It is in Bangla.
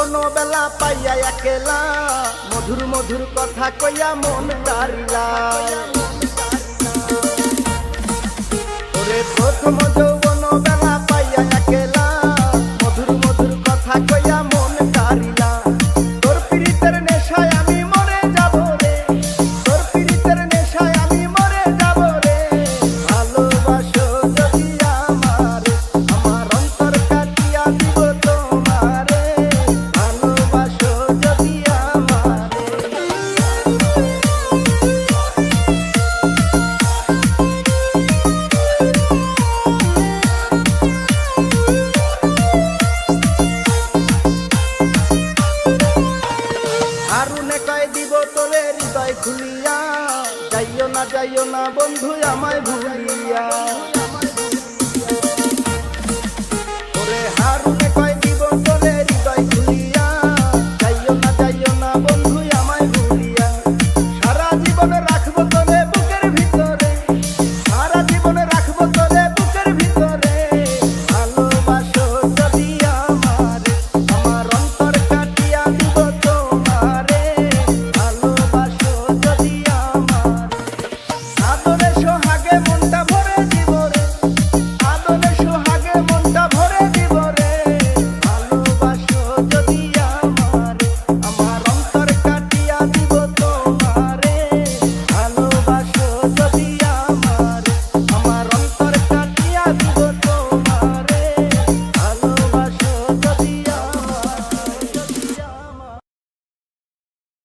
যৌবন বেলা পাইয়া একেলা। মধুর মধুর কথা কইয়া মন তারিলা শুনিয়া যাইও না যাইও না বন্ধু আমায় ভুলিয়া।